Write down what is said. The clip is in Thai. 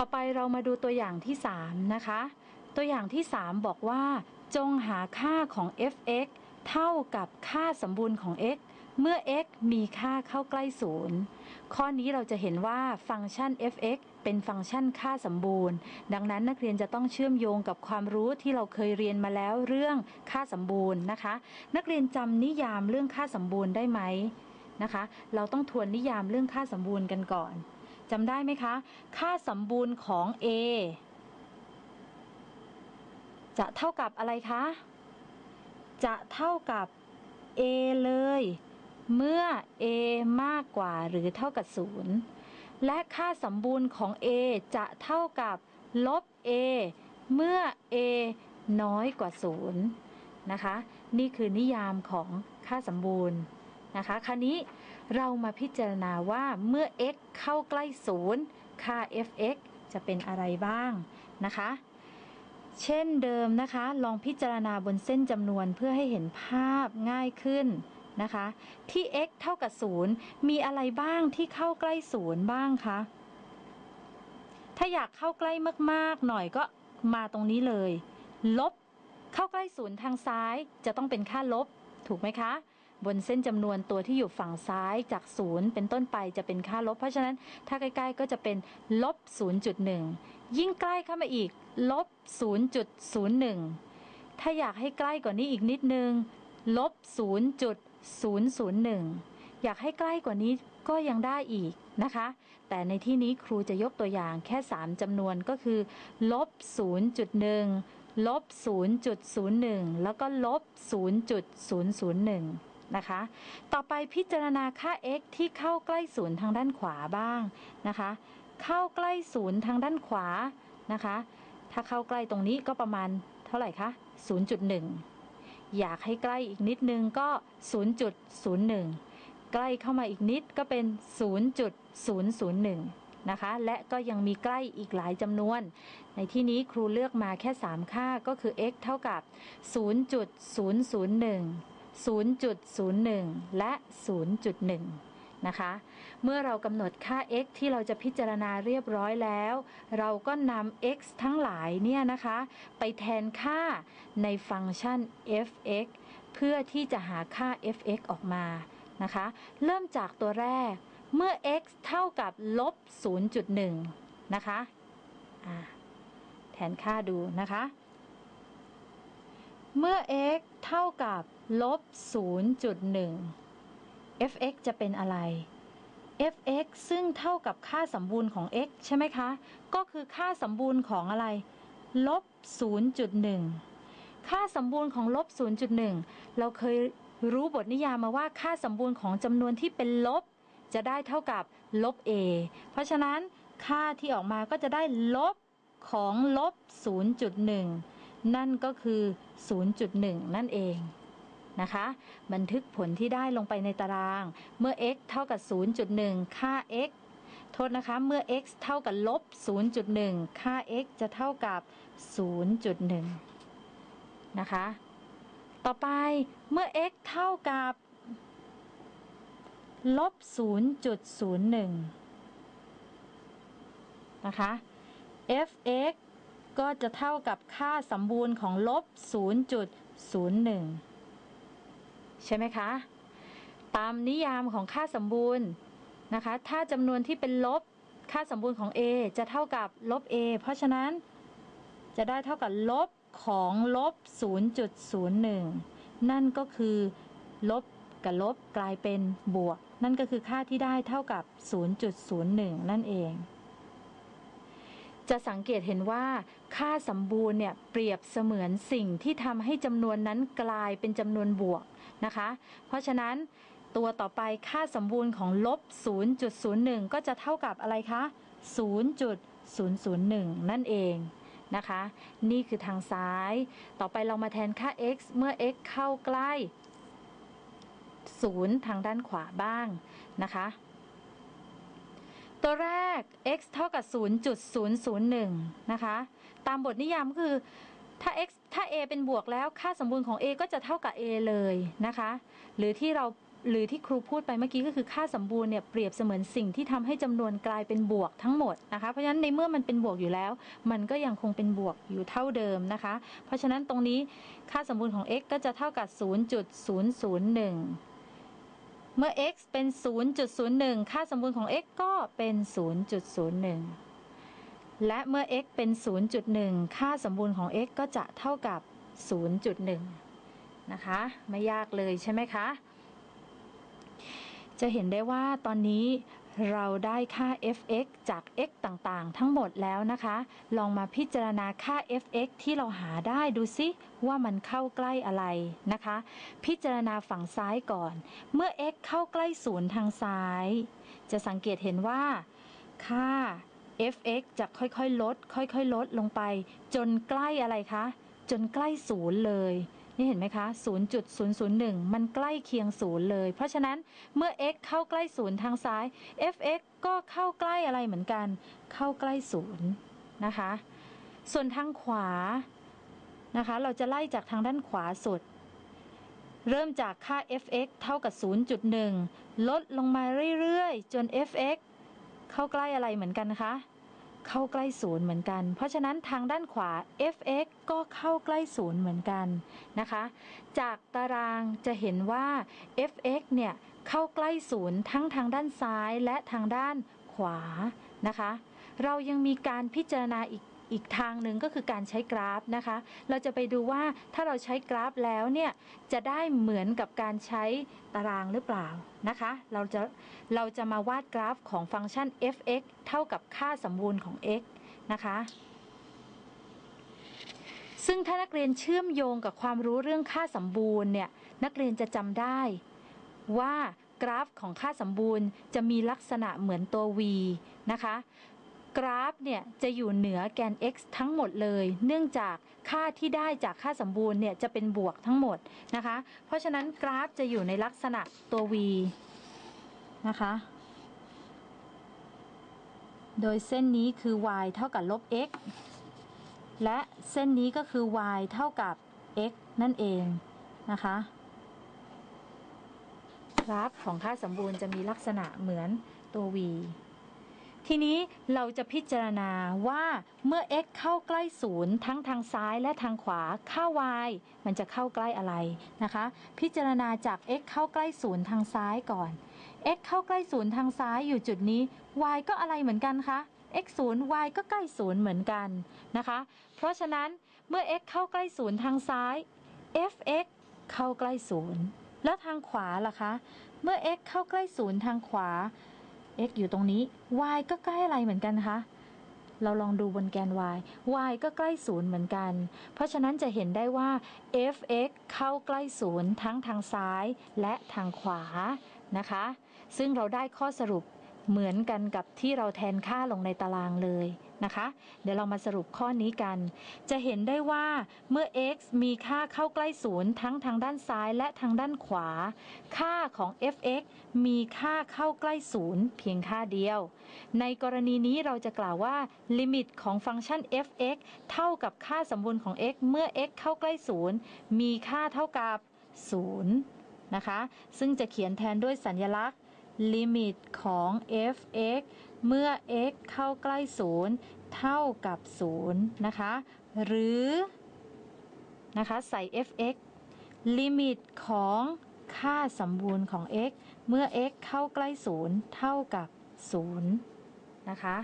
ต่อไปเรามาดูตัวอย่างที่ 3 นะคะ ตัวอย่างที่ 3 บอกว่า จงหาค่าของ f(x) เท่ากับค่าสมบูรณ์ของ x เมื่อ x มีค่าเข้าใกล้ศูนย์ข้อนี้เราจะเห็นว่าฟังก์ชัน f(x) เป็นฟังก์ชันค่าสมบูรณ์ ดังนั้นนักเรียนจะต้องเชื่อมโยงกับความรู้ที่เราเคยเรียนมาแล้วเรื่องค่าสมบูรณ์นะคะ นักเรียนจำนิยามเรื่องค่าสมบูรณ์ได้ไหมนะคะ เราต้องทวนนิยามเรื่องค่าสมบูรณ์กันก่อน จำได้ไหมคะ ค่าสมบูรณ์ของ a จะเท่ากับอะไรคะ จะเท่ากับ a เลย เมื่อ a มากกว่าหรือเท่ากับ 0 และค่าสมบูรณ์ของ a จะเท่ากับลบ a เมื่อ a น้อยกว่า 0 นะคะ นี่คือนิยามของค่าสมบูรณ์ นะคะ คราวนี้เรามาพิจารณาว่าเมื่อ x เข้าใกล้0ค่า f(x) จะเป็นอะไรบ้างนะคะ เช่นเดิมนะคะ ลองพิจารณาบนเส้นจำนวนเพื่อให้เห็นภาพง่ายขึ้นนะคะ ที่ x เท่ากับ 0 มีอะไรบ้างที่เข้าใกล้ 0 บ้างคะ ถ้าอยากเข้าใกล้มากๆ หน่อยก็มาตรงนี้เลย ลบ เข้าใกล้ศูนย์ทางซ้ายจะต้องเป็นค่าลบ ถูกไหมคะ บนเส้นจำนวนตัวที่อยู่ฝั่งซ้ายจากศูนย์เป็นต้นไปจะเป็นค่าลบ เพราะฉะนั้นถ้าใกล้ๆก็จะเป็นลบ 0.1 ยิ่งใกล้เข้ามาอีกลบ 0.01 ถ้าอยากให้ใกล้กว่านี้อีกนิดนึงลบ 0.001 อยากให้ใกล้กว่านี้ก็ยังได้อีกนะคะ แต่ในที่นี้ครูจะยกตัวอย่างแค่ 3จำนวนก็คือลบ 0.1 ลบ 0.01 แล้วก็ลบ 0.001 นะคะ ต่อไปพิจารณาค่า x ที่เข้าใกล้ศูนย์ทางด้านขวาบ้างนะคะ เข้าใกล้ศูนย์ทางด้านขวานะคะ ถ้าเข้าใกล้ตรงนี้ก็ประมาณเท่าไหร่คะ 0.1 อยากให้ใกล้อีกนิดนึงก็ 0.01 ใกล้เข้ามาอีกนิดก็เป็น 0.001 นะคะ และก็ยังมีใกล้อีกหลายจำนวน ในที่นี้ครูเลือกมาแค่ 3 ค่าก็คือ x เท่ากับ 0.001 0.01 และ 0.1 นะคะ เมื่อเรากำหนดค่า x ที่เราจะพิจารณาเรียบร้อยแล้ว เราก็นำ x ทั้งหลายเนี่ยนะคะ ไปแทนค่าในฟังก์ชัน f(x) เพื่อที่จะหาค่า f(x) ออกมานะคะ เริ่มจากตัวแรก เมื่อ x เท่ากับลบ 0.1 นะคะแทนค่าดูนะคะ เมื่อ x เท่ากับลบ 0.1 fx จะเป็นอะไร fx ซึ่งเท่ากับค่าสมบูรณ์ของ x ใช่ไหมคะ ก็คือค่าสมบูรณ์ของอะไรลบ 0.1 ค่าสมบูรณ์ของลบ 0.1 เราเคยรู้บทนิยามมาว่าค่าสมบูรณ์ของจำนวนที่เป็นลบ จะได้เท่ากับลบ a เพราะฉะนั้นค่าที่ออกมาก็จะได้ลบของลบ 0.1 นั่นก็คือ 0.1 นั่นเองนะคะ บันทึกผลที่ได้ลงไปในตาราง เมื่อ x เท่ากับ 0.1 ค่า x โทษนะคะ เมื่อ x เท่ากับลบ 0.1 ค่า x จะเท่ากับ 0.1 นะคะ ต่อไปเมื่อ x เท่ากับลบ 0.01 นะคะ f(x) ก็จะเท่ากับค่าสมบูรณ์ของลบ 0.01 ใช่ไหมคะ ตามนิยามของค่าสมบูรณ์นะคะ ถ้าจำนวนที่เป็นลบค่าสมบูรณ์ของ a จะเท่ากับลบ a เพราะฉะนั้นจะได้เท่ากับลบของลบ 0.01 นั่นก็คือลบกับลบกลายเป็นบวก นั่นก็คือค่าที่ได้เท่ากับ 0.01 นั่นเอง จะสังเกตเห็นว่าค่าสมบูรณ์เนี่ยเปรียบเสมือนสิ่งที่ทำให้จำนวนนั้นกลายเป็นจำนวนบวกนะคะ เพราะฉะนั้นตัวต่อไปค่าสมบูรณ์ของลบ 0.01 ก็จะเท่ากับอะไรคะ 0.001 นั่นเองนะคะ นี่คือทางซ้าย ต่อไปเรามาแทนค่า x เมื่อ x เข้าใกล้ 0 ทางด้านขวาบ้างนะคะ ตัวแรก x เท่ากับ 0.001 นะคะ ตามบทนิยามคือถ้า x ถ้า a เป็นบวกแล้วค่าสมบูรณ์ของ a ก็จะเท่ากับ a เลยนะคะ หรือที่เราหรือที่ครูพูดไปเมื่อกี้ก็คือค่าสมบูรณ์เนี่ยเปรียบเสมือนสิ่งที่ทำให้จำนวนกลายเป็นบวกทั้งหมดนะคะ เพราะฉะนั้นในเมื่อมันเป็นบวกอยู่แล้ว มันก็ยังคงเป็นบวกอยู่เท่าเดิมนะคะ เพราะฉะนั้นตรงนี้ค่าสมบูรณ์ของ x ก็จะเท่ากับ 0.001 เมื่อ x เป็น 0.01 ค่าสมบูรณ์ของ x ก็เป็น 0.01 และเมื่อ x เป็น 0.1 ค่าสมบูรณ์ของ x ก็จะเท่ากับ 0.1 นะคะ ไม่ยากเลยใช่ไหมคะ จะเห็นได้ว่าตอนนี้ เราได้ค่า f(x) จาก x ต่างๆ ทั้งหมดแล้วนะคะ ลองมาพิจารณาค่า f(x) ที่เราหาได้ดูซิว่ามันเข้าใกล้อะไรนะคะ พิจารณาฝั่งซ้ายก่อน เมื่อ x เข้าใกล้ศูนย์ทางซ้าย จะสังเกตเห็นว่า ค่า f(x) จะค่อยๆ ลด ค่อยๆ ลดลงไป จนใกล้อะไรคะ จนใกล้ศูนย์เลย นี่เห็นไหมคะ 0.001 มันใกล้เคียงศูนย์เลย เพราะฉะนั้นเมื่อ x เข้าใกล้ศูนย์ทางซ้าย f(x) ก็เข้าใกล้อะไรเหมือนกัน เข้าใกล้ศูนย์นะคะ ส่วนทางขวานะคะ เราจะไล่จากทางด้านขวาสุด เริ่มจากค่า f(x) เท่ากับ 0.1 ลดลงมาเรื่อยๆ จน f(x) เข้าใกล้อะไรเหมือนกันคะ เข้าใกล้ศูนย์เหมือนกัน เพราะฉะนั้นทางด้านขวา f(x) ก็เข้าใกล้ศูนย์เหมือนกันนะคะ จากตารางจะเห็นว่า f(x) เนี่ยเข้าใกล้ศูนย์ทั้งทางด้านซ้ายและทางด้านขวานะคะ เรายังมีการพิจารณาอีก อีกทางหนึ่งก็คือการใช้กราฟนะคะ เราจะไปดูว่าถ้าเราใช้กราฟแล้วเนี่ยจะได้เหมือนกับการใช้ตารางหรือเปล่านะคะ เราจะเราจะมาวาดกราฟของฟังก์ชัน f(x) เท่ากับค่าสมบูรณ์ของ x นะคะซึ่งถ้านักเรียนเชื่อมโยงกับความรู้เรื่องค่าสมบูรณ์เนี่ยนักเรียนจะจำได้ว่ากราฟของค่าสมบูรณ์จะมีลักษณะเหมือนตัว v นะคะ กราฟเนี่ยจะอยู่เหนือแกน x ทั้งหมดเลย เนื่องจากค่าที่ได้จากค่าสมบูรณ์เนี่ยจะเป็นบวกทั้งหมดนะคะ เพราะฉะนั้นกราฟจะอยู่ในลักษณะตัว v นะคะ โดยเส้นนี้คือ y เท่ากับลบ x และเส้นนี้ก็คือ y เท่ากับ x นั่นเองนะคะกราฟของค่าสมบูรณ์จะมีลักษณะเหมือนตัว v ทีนี้เราจะพิจารณาว่าเมื่อ x เข้าใกล้ศูนย์ทั้งทางซ้ายและทางขวาค่า y มันจะเข้าใกล้อะไรนะคะ พิจารณาจาก x เข้าใกล้ศูนย์ทางซ้ายก่อน x เข้าใกล้ศูนย์ทางซ้ายอยู่จุดนี้ y ก็อะไรเหมือนกันคะ x 0 y ก็ใกล้ศูนย์เหมือนกันนะคะ เพราะฉะนั้นเมื่อ x เข้าใกล้ศูนย์ทางซ้าย f(x) เข้าใกล้ศูนย์แล้วทางขวาล่ะคะ เมื่อ x เข้าใกล้ศูนย์ทางขวา x อยู่ตรงนี้ y ก็ใกล้อะไรเหมือนกันคะ เราลองดูบนแกน y y ก็ใกล้ศูนย์เหมือนกัน เพราะฉะนั้นจะเห็นได้ว่า f(x) เข้าใกล้ศูนย์ทั้งทางซ้ายและทางขวานะคะ ซึ่งเราได้ข้อสรุป เหมือนกันกับที่เราแทนค่าลงในตารางเลยนะคะ เดี๋ยวเรามาสรุปข้อนี้กัน จะเห็นได้ว่าเมื่อ x มีค่าเข้าใกล้ศูนย์ทั้งทางด้านซ้ายและทางด้านขวา ค่าของ f(x) มีค่าเข้าใกล้ศูนย์เพียงค่าเดียว ในกรณีนี้เราจะกล่าวว่าลิมิตของฟังก์ชัน f(x) เท่ากับค่าสมบูรณ์ของ x เมื่อ x เข้าใกล้ศูนย์มีค่าเท่ากับ0นะคะ ซึ่งจะเขียนแทนด้วยสัญลักษณ์ ลิมิตของ f(x) เมื่อ x เข้าใกล้ศูนย์เท่ากับ 0 นะคะ หรือนะคะใส่ f(x) ลิมิตของค่าสมบูรณ์ของ x เมื่อ x เข้าใกล้ศูนย์เท่ากับ 0 นะคะ